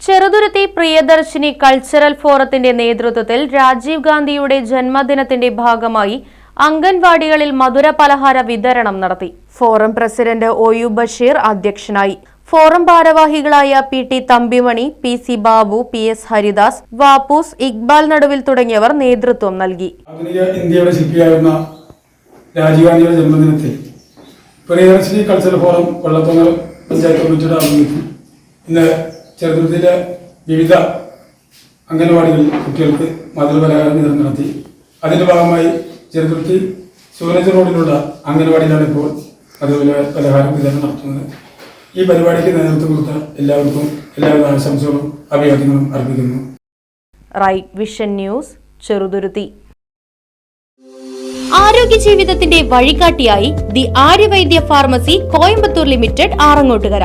Cheruthuruthy Priyadarshini cultural ഫോറത്തിന്റെ നേതൃത്വത്തിൽ രാജീവ് ഗാന്ധിയുടെ ജന്മദിനത്തിന്റെ ഭാഗമായി അംഗൻവാടികളിൽ മധുര പലഹാര വിതരണം നടത്തി. Forum president O U Basheer അധ്യക്ഷനായി. ഫോറം ഭാരവാഹികളായ P T Thampimani P C Babu P S Haridas Vappoos Iqbal Naduvil തുടങ്ങിയവർ നേതൃത്വം നൽകി. ആധുനിക ഇന്ത്യയുടെ ശില്പിയായിരുന്ന രാജീവ് ഗാന്ധിയുടെ ജന്മദിനത്തിൽ പ്രിയദർശിനി കൾച്ചറൽ ഫോറം കൊള്ളത്തോങ്ങൽ പഞ്ചായത്ത് കമ്മിറ്റിയുടെ ആഭിമുഖ്യത്തിൽ ഇന്ന് ചെറുതുരുത്തിലെ വിവിധ അംഗനവാടികളിൽ കുട്ടികൾക്ക് മധുരപലഹാരം വിതരണം നടത്തി. അതിന്റെ ഭാഗമായി ചെറുതുരുത്തി സൂരജ് റോഡിലുള്ള അംഗനവാടിയിലാണ് ഇപ്പോൾ മധുര പലഹാരം വിതരണം നടത്തുന്നത്. ഈ പരിപാടിക്ക് നേതൃത്വം കൊടുത്ത എല്ലാവർക്കും എല്ലാവിധ ആശംസകളും അഭിവാദ്യങ്ങളും അർപ്പിക്കുന്നു. Right vision news Cheruthuruthy. ആരോഗ്യ ജീവിതത്തിന്റെ വഴികാട്ടിയായി the Aryavaidya pharmacy Coimbatore limited Arangottukara.